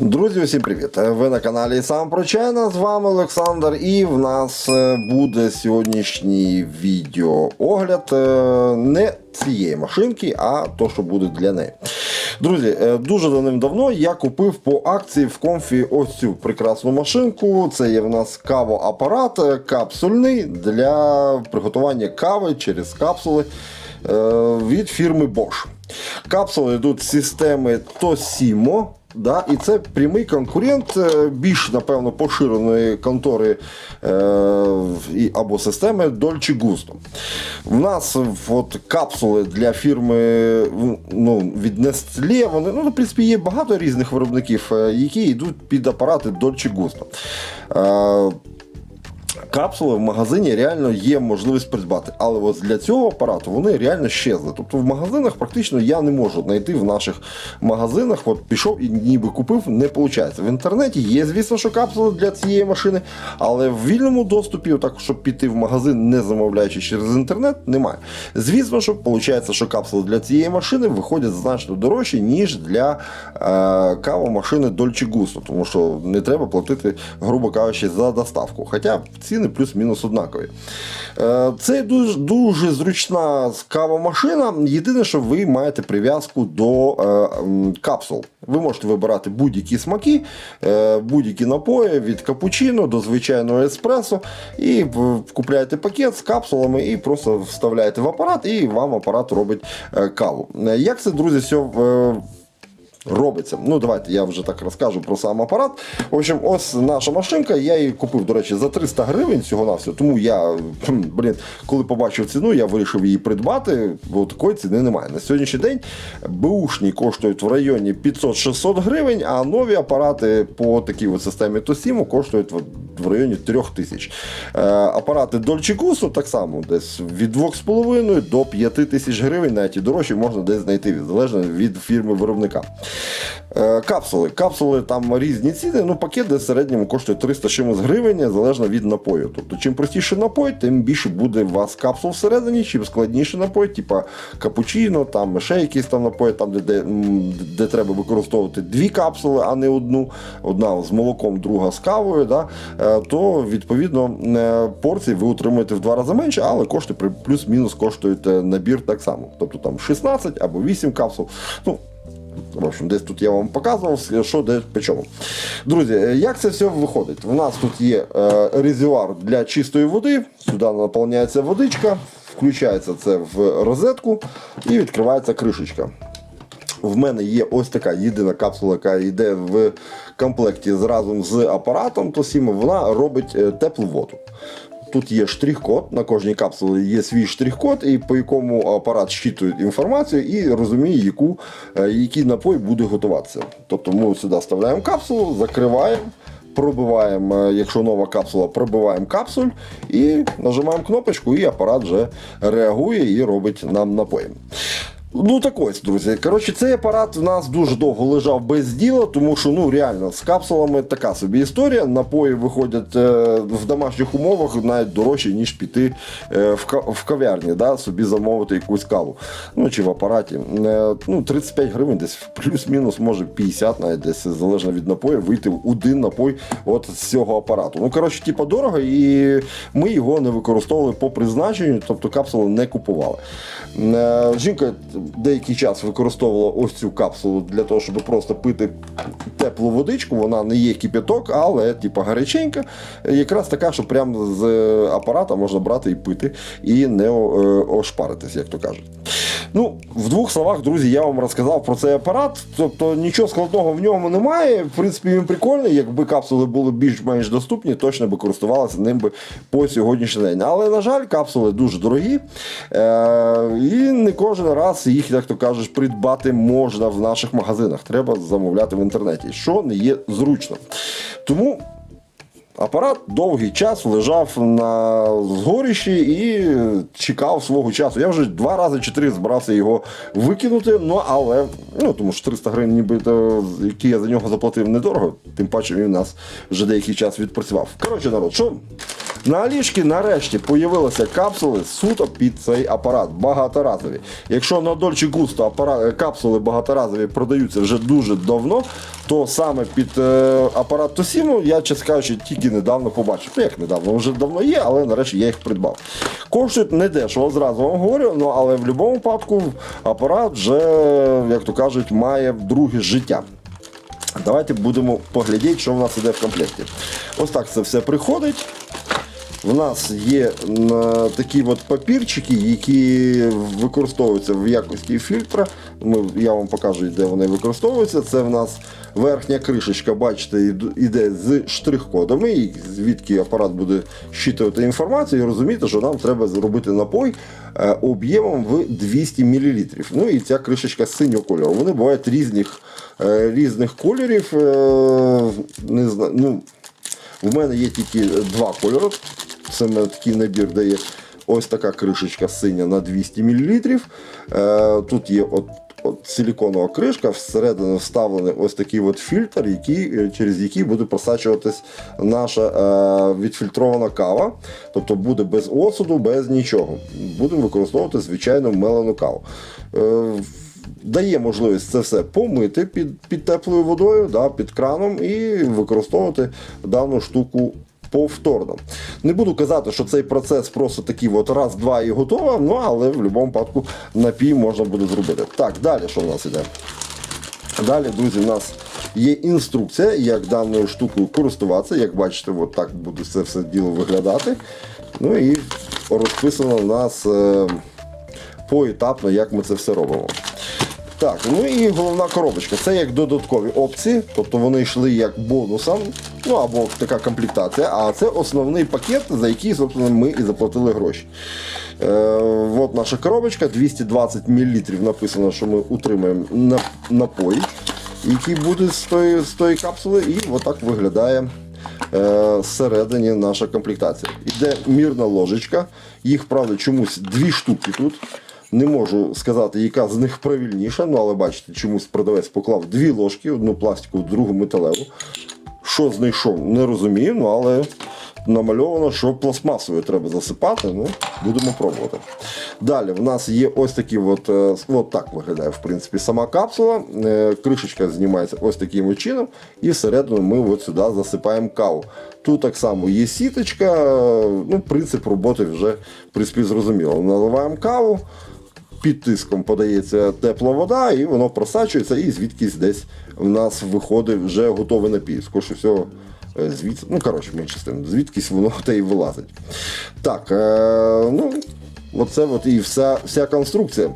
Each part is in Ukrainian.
Друзі, усім привіт! Ви на каналі Сам про Чайна, з вами Олександр, і в нас е, буде сьогоднішній відеоогляд е, не цієї машинки, а то, що буде для неї. Друзі, е, дуже давним-давно я купив по акції в комфі ось цю прекрасну машинку. Це є в нас кавоапарат капсульний для приготування кави через капсули від фірми Bosch. Капсули йдуть з системи Tosimo. Да, і це прямий конкурент е, більш, напевно, поширеної контори е, або системи Dolce Gusto. В нас от, капсули для фірми ну, від Nestlé, вони, ну, в принципі, є багато різних виробників, е, які йдуть під апарати Dolce Gusto. Е, Капсули в магазині реально є можливість придбати. Але от для цього апарату вони реально щезли. Тобто в магазинах практично я не можу знайти в наших магазинах. От пішов і ніби купив, не виходить. В інтернеті є, звісно, що капсули для цієї машини, але в вільному доступі, так щоб піти в магазин, не замовляючи через інтернет, немає. Звісно, що виходить, що капсули для цієї машини виходять значно дорожче, ніж для е, кавомашини Dolce Gusto, тому що не треба платити, грубо кажучи, за доставку. Хоча ціни плюс-мінус однакові. Е, Це дуже, дуже зручна кавомашина. Єдине, що ви маєте прив'язку до е, капсул. Ви можете вибирати будь-які смаки, е, будь-які напої від капучино до звичайного еспресо. І купляєте пакет з капсулами і просто вставляєте в апарат, і вам апарат робить каву. Як це, друзі, все робиться. Ну, давайте я вже так розкажу про сам апарат. В общем, ось наша машинка. Я її купив, до речі, за 300 гривень всього на все. Тому я, блін, коли побачив ціну, я вирішив її придбати, бо такої ціни немає. На сьогоднішній день бушні коштують в районі 500-600 гривень, а нові апарати по такій от системі Tosimo коштують в- в районі 3000. Е, апарати Dolce Gusto так само, десь від 2,5 до 5 тисяч гривень, навіть і дорожчі можна десь знайти, залежно від фірми виробника. Е, Капсули. Капсули там різні ціни. Ну, пакет в середньому коштує 300 чимось гривень, залежно від напою. Тобто, чим простіше напой, тим більше буде у вас капсул всередині, чим складніше напой, типа капучино, там ще якісь там напої, там, де, де, де треба використовувати дві капсули, а не одну. Одна з молоком, друга з кавою. Да? Е, То відповідно е, порції ви отримуєте в два рази менше, але кошти плюс-мінус коштують набір так само. Тобто там 16 або 8 капсул. Ну, в общем, десь тут я вам показував, що де по чому. Друзі, е, як це все виходить? У нас тут є е, резервуар для чистої води, сюди наповняється водичка, включається це в розетку і відкривається кришечка. В мене є ось така єдина капсула, яка йде в комплекті разом з апаратом Tosimo, вона робить е, теплу воду. Тут є штрих-код, на кожній капсулі є свій штрих-код, і по якому апарат щитує інформацію і розуміє, яку, е, який напой буде готуватися. Тобто ми сюди вставляємо капсулу, закриваємо, пробиваємо, е, якщо нова капсула, пробиваємо капсуль і нажимаємо кнопочку, і апарат вже реагує і робить нам напої. Ну так ось, друзі. Коротше, цей апарат у нас дуже довго лежав без діла, тому що ну реально з капсулами така собі історія. Напої виходять е, в домашніх умовах навіть дорожче, ніж піти е, в, в кав'ярні, да, собі замовити якусь каву. Ну чи в апараті. Е, ну, 35 гривень, десь плюс-мінус, може 50, навіть десь залежно від напою, вийти в один напой от з цього апарату. Ну, коротше, типа дорого, і ми його не використовували по призначенню, тобто капсулу не купували. Е, Жінка деякий час використовувала ось цю капсулу для того, щоб просто пити теплу водичку. Вона не є кипяток, але типа гаряченька. Якраз така, що прямо з е, апарата можна брати і пити, і не е, ошпаритись, як то кажуть. Ну, в двох словах, друзі, я вам розказав про цей апарат. Тобто нічого складного в ньому немає. В принципі, він прикольний. Якби капсули були більш-менш доступні, точно би користувалися ним би по сьогоднішній день. Але, на жаль, капсули дуже дорогі. Е- і не кожен раз їх, як то кажеш, придбати можна в наших магазинах. Треба замовляти в інтернеті, що не є зручно. Тому. Апарат довгий час лежав на згорищі і чекав свого часу. Я вже два рази чи три збирався його викинути, ну але ну тому що 300 гривень, нібито, які я за нього заплатив недорого, тим паче він у нас вже деякий час відпрацював. Коротше, народ, що На Алішки нарешті появилися капсули суто під цей апарат, багаторазові. Якщо на Dolce Gusto апарат, капсули багаторазові продаються вже дуже давно, то саме під е, апарат Tosimo я, чесно кажучи, тільки недавно побачив. Ну як недавно, вже давно є, але нарешті я їх придбав. Коштують не дешево, зразу вам говорю, ну але в будь-якому випадку апарат вже, як то кажуть, має друге життя. Давайте будемо поглядіти, що в нас іде в комплекті. Ось так це все приходить. В нас є такі от папірчики, які використовуються в якості фільтра. Я вам покажу, де вони використовуються. Це в нас верхня кришечка, бачите, іде з штрих-кодами, звідки апарат буде щитувати інформацію і розуміти, що нам треба зробити напой е, об'ємом в 200 мл. Ну і ця кришечка синього кольору. Вони бувають різних, е, різних кольорів. е, Не знаю, ну, в мене є тільки два кольори. Це мене такий набір дає ось така кришечка синя на 200 мл. Е, тут є от, от силіконова кришка, всередину вставлений ось такий от фільтр, який, е, через який буде просачуватись наша е, відфільтрована кава. Тобто буде без осуду, без нічого. Будемо використовувати звичайну мелену каву. Е, дає можливість це все помити під, під теплою водою, да, під краном і використовувати дану штуку повторно. Не буду казати, що цей процес просто такий от раз-два і готово, ну але в будь-якому випадку напій можна буде зробити. Так, далі що в нас іде? Далі, друзі, у нас є інструкція, як даною штукою користуватися. Як бачите, от так буде це все діло виглядати. Ну і розписано у нас е, поетапно, як ми це все робимо. Так, ну і головна коробочка. Це як додаткові опції, тобто вони йшли як бонусом, ну або така комплектація, а це основний пакет, за який, собственно, ми і заплатили гроші. Е, от наша коробочка, 220 мл написано, що ми утримаємо на- напій, який буде з тої, з тої капсули, і отак виглядає е, зсередині наша комплектація. Іде мірна ложечка, їх, правда, чомусь дві штуки тут. Не можу сказати, яка з них правильніша, ну але бачите, чомусь продавець поклав дві ложки, одну пластикову, другу металеву. Що знайшов, не розумію, ну але намальовано, що пластмасовою треба засипати. Ну, будемо пробувати. Далі в нас є ось такі, от, е, от так виглядає в принципі, сама капсула. Е, Кришечка знімається ось таким чином, і всередину ми от сюди засипаємо каву. Тут так само є сіточка, е, ну, принцип роботи вже в принципі, зрозуміло. Наливаємо каву. Під тиском подається тепла вода, і воно просачується, і звідкись десь в нас виходить вже готовий напій. Скоріше всього, е, звідси, ну коротше, менше з тим, звідкись воно те і вилазить. Так, е, ну, оце от і вся, вся конструкція.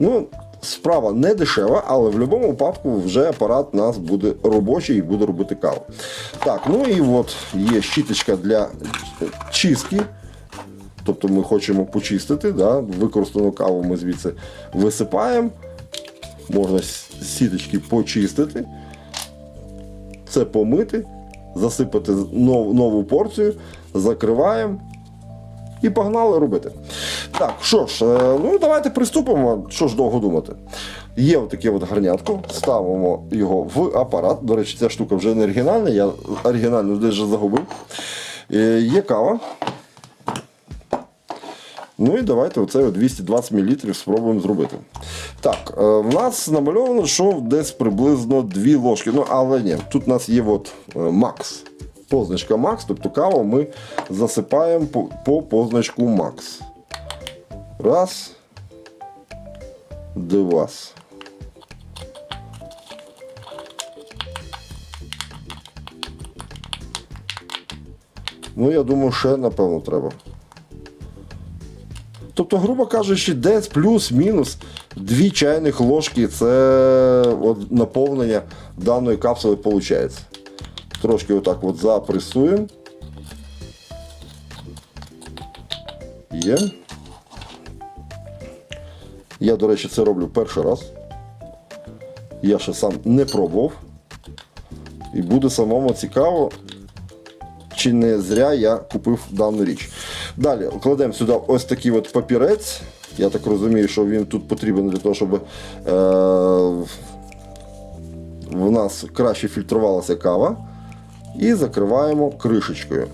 Ну, Справа не дешева, але в будь-якому випадку вже апарат у нас буде робочий і буде робити каву. Так, ну і от є щіточка для чистки. Тобто ми хочемо почистити, да? використану каву ми звідси висипаємо. Можна сіточки почистити, це помити, засипати нов- нову порцію, закриваємо і погнали робити. Так, що ж, е, ну давайте приступимо. Що ж довго думати. Є отаке от гарнятко, ставимо його в апарат. До речі, ця штука вже не оригінальна, я оригінальну десь вже загубив. Е, Є кава. Ну і давайте оце 220 мл спробуємо зробити. Так, е, в нас намальовано, що десь приблизно 2 ложки. Ну, але ні, тут у нас є от е, Макс. Позначка Макс, тобто каву ми засипаємо по, по позначку Макс. Раз. Два. Ну, я думаю, ще напевно треба. Тобто, грубо кажучи, десь плюс-мінус дві чайних ложки це от наповнення даної капсули виходить. Трошки отак от запресуємо. Є. Я, до речі, це роблю перший раз. Я ще сам не пробував. І буде самому цікаво, чи не зря я купив дану річ. Далі кладемо сюди ось такий от папірець. Я так розумію, що він тут потрібен для того, щоб е, в нас краще фільтрувалася кава. І закриваємо кришечкою.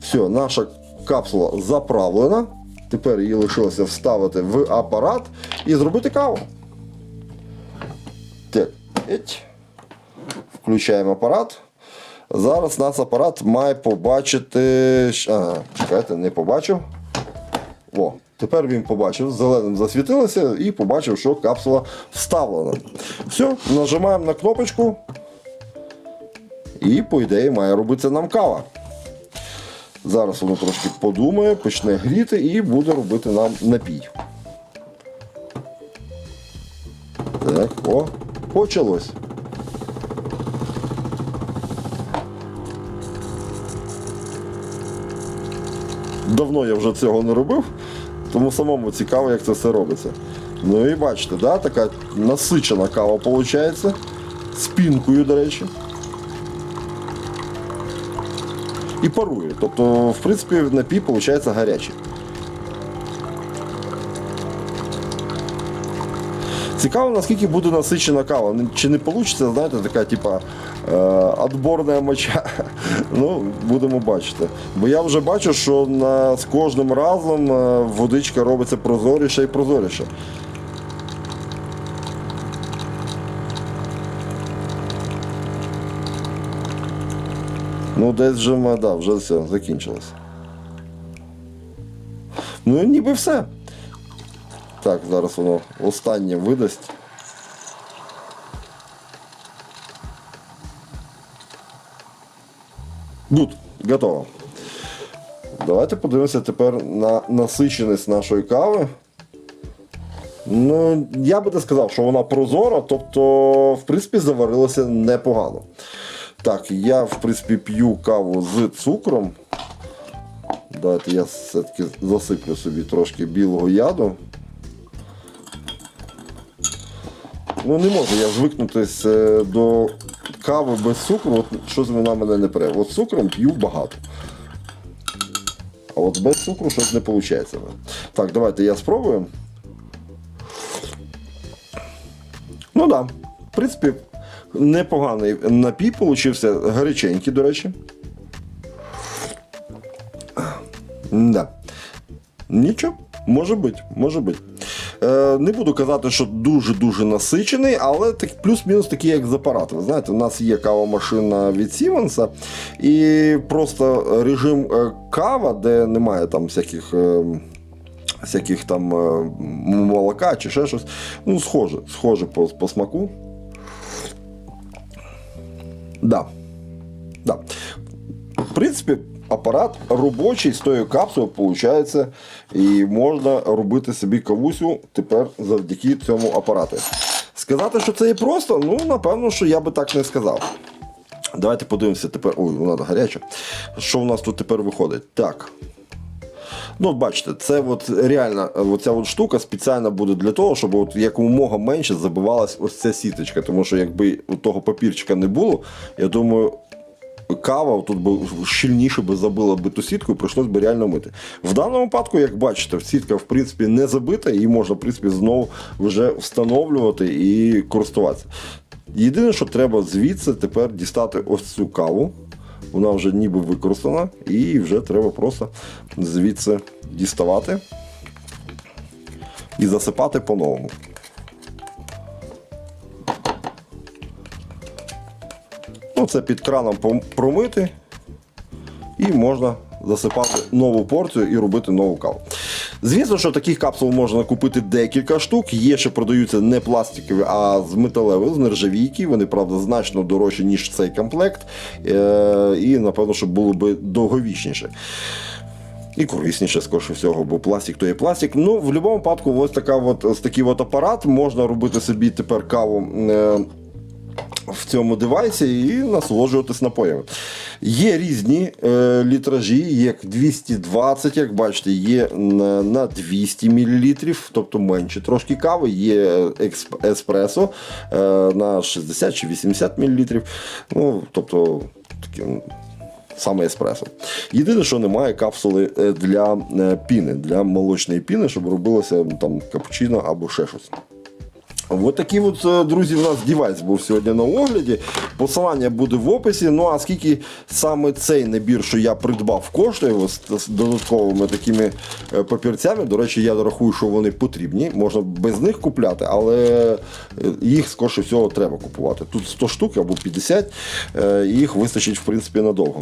Все, наша капсула заправлена. Тепер її лишилося вставити в апарат і зробити каву. Так. Включаємо апарат. Зараз нас апарат має побачити. Ага, чекайте, не побачив. О, тепер він побачив, зеленим засвітилося і побачив, що капсула вставлена. Все, нажимаємо на кнопочку. І, по ідеї, має робитися нам кава. Зараз воно трошки подумає, почне гріти і буде робити нам напій. Так, о, почалось. Давно я вже цього не робив, тому самому цікаво, як це все робиться. Ну і бачите, да, така насичена кава виходить. З до речі. І парує. Тобто, в принципі, напій виходить гарячий. Цікаво, наскільки буде насичена кава. Чи не вийде, знаєте, така, типа, отборна моча. Ну, будемо бачити. Бо я вже бачу, що на, з кожним разом е, водичка робиться прозоріше і прозоріше. Ну, десь вже, да, вже все, закінчилось. Ну, ніби все. Так, зараз воно останнє видасть. Гуд, готово. Давайте подивимося тепер на насиченість нашої кави. Ну, я би не сказав, що вона прозора, тобто, в принципі, заварилася непогано. Так, я, в принципі, п'ю каву з цукром. Давайте я все-таки засиплю собі трошки білого яду. Ну, не можу я звикнутися е, до кави без цукру, от щось вона мене не пре. От цукром п'ю багато. А от без цукру щось не виходить. Так, давайте я спробую. Ну так, да. в принципі, непоганий напій получився, гаряченький, до речі. Да. Нічого, може бути, може бути. Е, не буду казати, що дуже-дуже насичений, але так, плюс-мінус такий, як з апарату. Ви знаєте, у нас є кавомашина від Siemens, і просто режим е, кава, де немає там всяких. Е, Всяких там молока чи ще щось. Ну, схоже, схоже по, по смаку. Да. Да. В принципі, апарат робочий з тою капсулою, виходить, і можна робити собі кавусю тепер завдяки цьому апарату. Сказати, що це є просто, ну, напевно, що я би так не сказав. Давайте подивимося тепер. Ой, вона гаряча. Що у нас тут тепер виходить? Так. Ну, бачите, це от реально оця от штука спеціально буде для того, щоб от якомога менше забивалась ось ця сіточка. Тому що якби того папірчика не було, я думаю, кава тут би щільніше би забила би ту сітку і прийшлось би реально мити. В даному випадку, як бачите, сітка в принципі не забита, її можна в принципі знову вже встановлювати і користуватися. Єдине, що треба звідси тепер дістати ось цю каву. Вона вже ніби використана, і вже треба просто звідси діставати і засипати по-новому. Ну, це під краном промити, і можна засипати нову порцію і робити нову каву. Звісно, що таких капсул можна купити декілька штук. Є, що продаються не пластикові, а з металевої, з нержавійки. Вони, правда, значно дорожчі, ніж цей комплект. Е- і, напевно, що було би довговічніше. І корисніше, скоріше всього, бо пластик то є пластик. Ну, в будь-якому випадку, ось така от, ось такий от апарат. Можна робити собі тепер каву. В цьому девайсі і насолоджуватись напоями. Є різні е, літражі, є 220, як бачите, є на, на 200 мл, тобто менше трошки кави, є еспресо е, на 60 чи 80 мл. Ну, тобто такі. Саме еспресо. Єдине, що немає капсули е, для е, піни, для молочної піни, щоб робилося там капучино або ще щось. Ось такий от, е, друзі, у нас девайс був сьогодні на огляді. Посилання буде в описі. Ну а скільки саме цей набір, що я придбав, коштує з додатковими такими е, папірцями. До речі, я рахую, що вони потрібні. Можна без них купляти, але е, їх скорше всього треба купувати. Тут 100 штук або 50, е, їх вистачить в принципі надовго.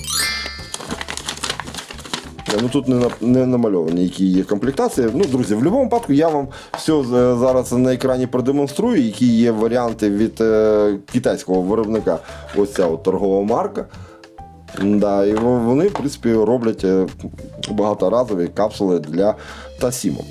Е, Ну тут не, не намальовані, які є комплектації. Ну, друзі, в будь-якому випадку я вам все зараз на екрані продемонструю, які є варіанти від е, китайського виробника. Ось ця от торгова марка. Да, і вони, в принципі, роблять е, багаторазові капсули для Тасімо.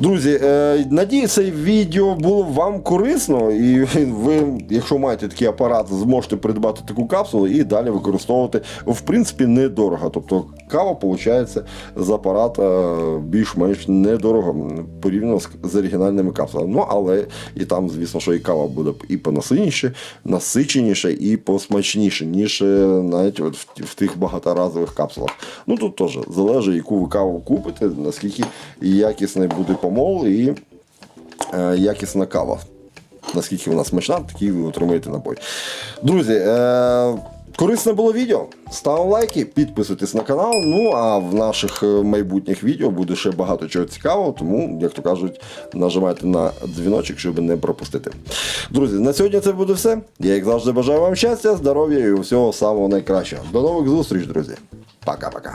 Друзі, е, надію, це відео було вам корисно, і ви, якщо маєте такий апарат, зможете придбати таку капсулу і далі використовувати в принципі недорого. Тобто кава виходить з апарата більш-менш недорого порівняно з, оригінальними капсулами. Ну, але і там, звісно, що і кава буде і понасиченіше, насиченіше, і посмачніше, ніж е, навіть в тих багаторазових капсулах. Ну тут теж залежить, яку ви каву купите, наскільки якісний буде помол і е, якісна кава. Наскільки вона смачна, такий ви отримаєте напой. Друзі, е, корисне було відео. Ставимо лайки, підписуйтесь на канал. Ну а в наших е, майбутніх відео буде ще багато чого цікавого, тому, як то кажуть, нажимайте на дзвіночок, щоб не пропустити. Друзі, на сьогодні це буде все. Я, як завжди, бажаю вам щастя, здоров'я і всього самого найкращого. До нових зустріч, друзі. Пока-пока.